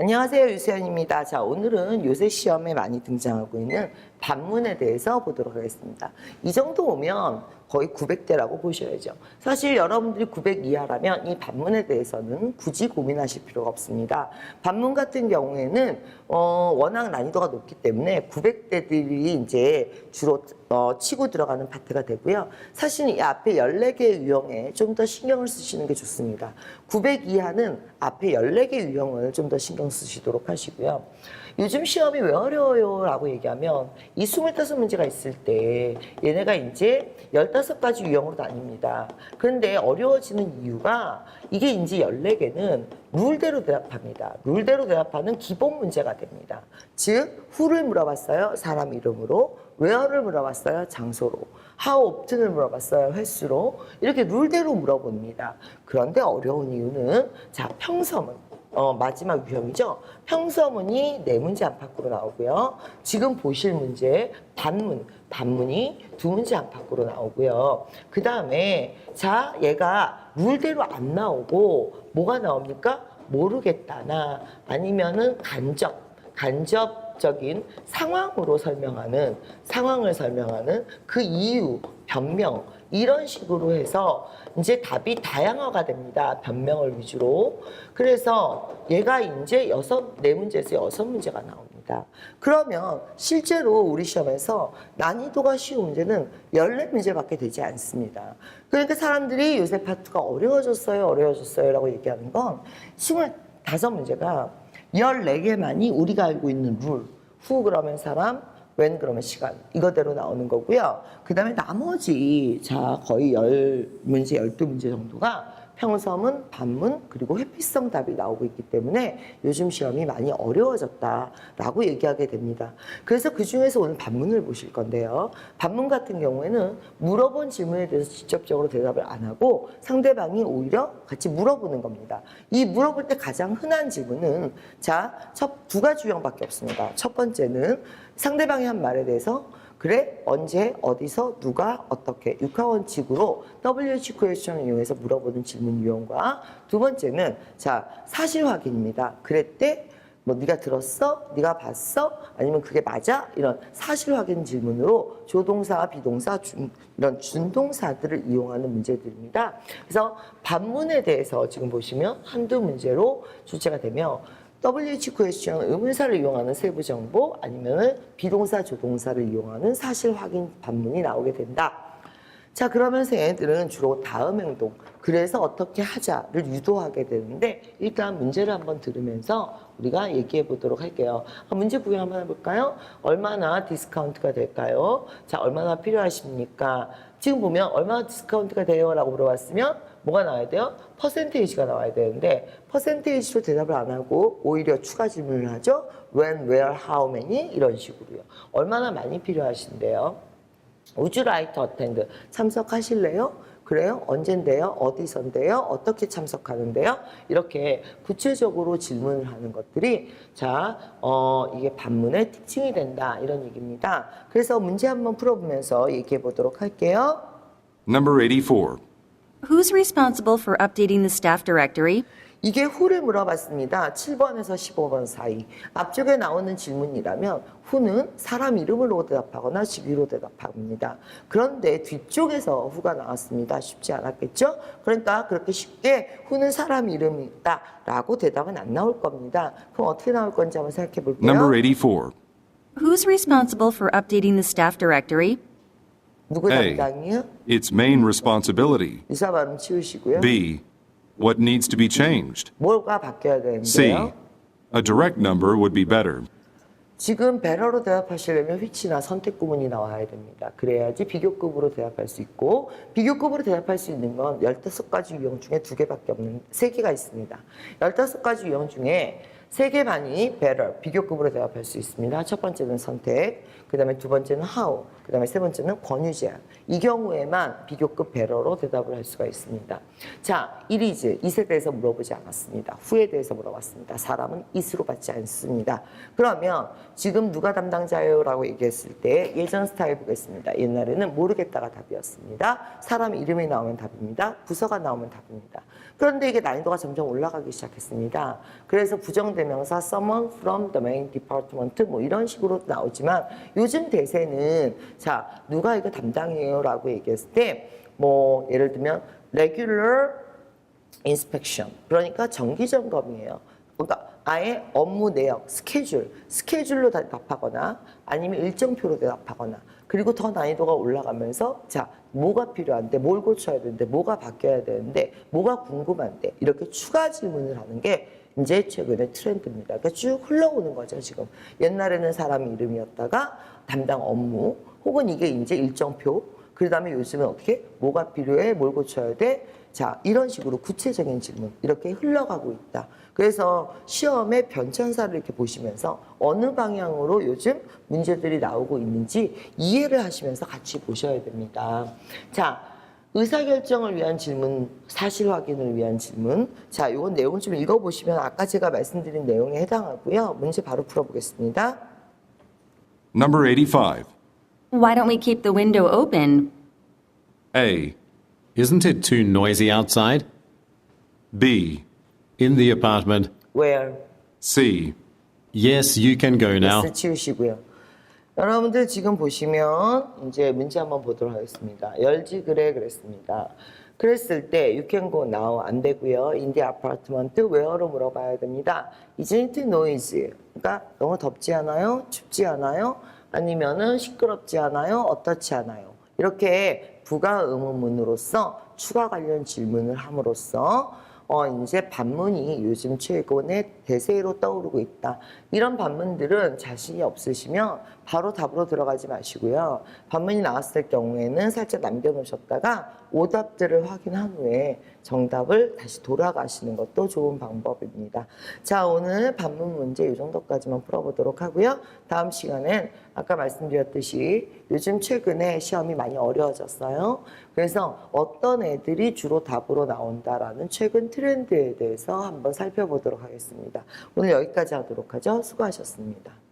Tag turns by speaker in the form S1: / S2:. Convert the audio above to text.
S1: 안녕하세요. 유수연입니다. 자, 오늘은 요새 시험에 많이 등장하고 있는 반문에 대해서 보도록 하겠습니다. 이 정도 오면 거의 900대라고 보셔야죠. 사실 여러분들이 900 이하라면 이 반문에 대해서는 굳이 고민하실 필요가 없습니다. 반문 같은 경우에는 어, 워낙 난이도가 높기 때문에 900대들이 이제 주로 어, 치고 들어가는 파트가 되고요. 사실 이 앞에 14개의 유형에 좀 더 신경을 쓰시는 게 좋습니다. 900 이하는 앞에 14개 유형을 좀 더 신경 쓰시도록 하시고요. 요즘 시험이 왜 어려워요? 라고 얘기하면 이 25문제가 있을 때 얘네가 이제 15가지 유형으로 다닙니다. 그런데 어려워지는 이유가 이게 이제 14개는 룰대로 대답합니다. 룰대로 대답하는 기본 문제가 됩니다. 즉, who를 물어봤어요. 사람 이름으로. where를 물어봤어요. 장소로. how often을 물어봤어요. 횟수로. 이렇게 룰대로 물어봅니다. 그런데 어려운 이유는 자, 평서문. 어, 마지막 유형이죠. 평서문이 네 문제 안팎으로 나오고요. 지금 보실 문제 단문, 단문이 두 문제 안팎으로 나오고요. 그 다음에 자 얘가 룰대로 안 나오고 뭐가 나옵니까? 모르겠다나 아니면은 간접, 간접 적인 상황으로 설명하는 상황을 설명하는 그 이유, 변명 이런 식으로 해서 이제 답이 다양화가 됩니다. 변명을 위주로. 그래서 얘가 이제 여섯, 네 문제에서 여섯 문제가 나옵니다. 그러면 실제로 우리 시험에서 난이도가 쉬운 문제는 14문제밖에 되지 않습니다. 그러니까 사람들이 요새 파트가 어려워졌어요, 어려워졌어요 라고 얘기하는 건 25문제가 14개만이 우리가 알고 있는 룰. 후 그러면 사람, 웬 그러면 시간 이거대로 나오는 거고요. 그 다음에 나머지 자 거의 열 문제 열두 문제 정도가 평서문, 반문 그리고 회피성 답이 나오고 있기 때문에 요즘 시험이 많이 어려워졌다라고 얘기하게 됩니다. 그래서 그 중에서 오늘 반문을 보실 건데요. 반문 같은 경우에는 물어본 질문에 대해서 직접적으로 대답을 안 하고 상대방이 오히려 같이 물어보는 겁니다. 이 물어볼 때 가장 흔한 질문은 자, 첫 두 가지 유형밖에 없습니다. 첫 번째는 상대방이 한 말에 대해서 그래 언제 어디서 누가 어떻게 육하원칙으로 WH 퀘스천을 이용해서 물어보는 질문 유형과 두 번째는 자 사실 확인입니다. 그랬대 뭐 네가 들었어? 네가 봤어? 아니면 그게 맞아? 이런 사실 확인 질문으로 조동사, 비동사, 준, 이런 준동사들을 이용하는 문제들입니다. 그래서 반문에 대해서 지금 보시면 한두 문제로 출제가 되며 WH 퀘스천 의문사를 이용하는 세부 정보 아니면은 비동사 조동사를 이용하는 사실 확인 반문이 나오게 된다. 자 그러면서 얘네들은 주로 다음 행동 그래서 어떻게 하자를 유도하게 되는데 일단 문제를 한번 들으면서 우리가 얘기해 보도록 할게요. 아, 문제 구경 한번 해볼까요? 얼마나 디스카운트가 될까요? 자 얼마나 필요하십니까? 지금 보면 얼마나 디스카운트가 돼요? 라고 물어봤으면 뭐가 나와야 돼요? 퍼센테이지가 나와야 되는데 퍼센테이지로 대답을 안 하고 오히려 추가 질문을 하죠. when, where, how many 이런 식으로요. 얼마나 많이 필요하신데요? To attend? 참석하실래요? 그래요? 언젠데요? 어디선데요? 어떻게 참석하는데요? 이렇게 구체적으로 질문을 하는 것들이 자, 어, 이게 반문의 특징이 된다. 이런 얘기입니다. 그래서 문제 한번 풀어보면서 얘기해 보도록 할게요.
S2: Number 84.
S3: Who's responsible for updating the staff directory?
S1: 이게 후를 물어봤습니다. 7번에서 15번 사이. 앞쪽에 나오는 질문이라면 후는 사람 이름으로 대답하거나 직위로 대답합니다. 그런데 뒤쪽에서 후가 나왔습니다. 쉽지 않았겠죠? 그러니까 그렇게 쉽게 후는 사람 이름이다 라고 대답은 안 나올 겁니다. 그럼 어떻게 나올 건지 한번 생각해 볼게요.
S2: Number 84.
S3: Who's responsible for updating the staff directory?
S1: 누구
S2: A.
S1: 담당이요?
S2: Its main responsibility.
S1: 유사 발음 치우시고요.
S2: B. What needs to be changed?
S1: 뭐가 바뀌어야
S2: C.
S1: 되는데요?
S2: A direct number would be better.
S1: 지금 배러로 대답하시려면 휘치나 선택 구문이 나와야 됩니다. 그래야지 비교급으로 대답할 수 있고 비교급으로 대답할 수 있는 건 15가지 유형 중에 두 개밖에 없는 세 개가 있습니다. 15가지 유형 중에 세 개만이 better, 비교급으로 대답할 수 있습니다. 첫 번째는 선택, 그 다음에 두 번째는 how, 그 다음에 세 번째는 권유 제한. 이 경우에만 비교급 배러로 대답을 할 수가 있습니다. 자, 이리즈, 이에 대해서 물어보지 않았습니다. 후에 대해서 물어봤습니다. 사람은 it으로 받지 않습니다. 그러면 지금 누가 담당자예요? 라고 얘기했을 때 예전 스타일 보겠습니다. 옛날에는 모르겠다가 답이었습니다. 사람 이름이 나오면 답입니다. 부서가 나오면 답입니다. 그런데 이게 난이도가 점점 올라가기 시작했습니다. 그래서 부정된 대명사 someone from the main department 뭐 이런 식으로 나오지만 요즘 대세는 자 누가 이거 담당해요라고 얘기했을 때 뭐 예를 들면 regular inspection. 그러니까 정기 점검이에요. 그러니까 아예 업무 내역, 스케줄, 스케줄로 다 답하거나 아니면 일정표로 대답하거나. 그리고 더 난이도가 올라가면서 자 뭐가 필요한데 뭘 고쳐야 되는데 뭐가 바뀌어야 되는데 뭐가 궁금한데 이렇게 추가 질문을 하는 게 이제 최근의 트렌드입니다. 그러니까 쭉 흘러오는 거죠 지금. 옛날에는 사람 이름이었다가 담당 업무 혹은 이게 이제 일정표 그 다음에 요즘은 어떻게 뭐가 필요해 뭘 고쳐야 돼 자, 이런 식으로 구체적인 질문 이렇게 흘러가고 있다. 그래서 시험의 변천사를 이렇게 보시면서 어느 방향으로 요즘 문제들이 나오고 있는지 이해를 하시면서 같이 보셔야 됩니다. 자, 의사결정을 위한 질문, 사실 확인을 위한 질문. 자, 요건 내용 좀 읽어보시면 아까 제가 말씀드린 내용에 해당하고요. 문제 바로 풀어보겠습니다.
S2: Number 85.
S3: Why don't we keep the window open?
S2: A.
S4: Isn't it too noisy outside?
S2: B.
S4: In the apartment.
S1: Where?
S2: C.
S4: Yes, you can go now.
S1: S 치우시고요. 여러분들 지금 보시면 이제 문제 한번 보도록 하겠습니다. 열지 그래 그랬습니다. 그랬을 때 you can go now 안 되고요. in the apartment where로 물어봐야 됩니다. isn't noisy? 그러니까 너무 덥지 않아요? 춥지 않아요? 아니면은 시끄럽지 않아요? 어떻지 않아요? 이렇게 부가 의문문으로서 추가 관련 질문을 함으로써 어, 이제 반문이 요즘 최근의 대세로 떠오르고 있다. 이런 반문들은 자신이 없으시면 바로 답으로 들어가지 마시고요. 반문이 나왔을 경우에는 살짝 남겨놓으셨다가 오답들을 확인한 후에 정답을 다시 돌아가시는 것도 좋은 방법입니다. 자, 오늘 반문 문제 이 정도까지만 풀어보도록 하고요. 다음 시간엔 아까 말씀드렸듯이 요즘 최근에 시험이 많이 어려워졌어요. 그래서 어떤 애들이 주로 답으로 나온다라는 최근 트렌드에 대해서 한번 살펴보도록 하겠습니다. 오늘 여기까지 하도록 하죠. 수고하셨습니다.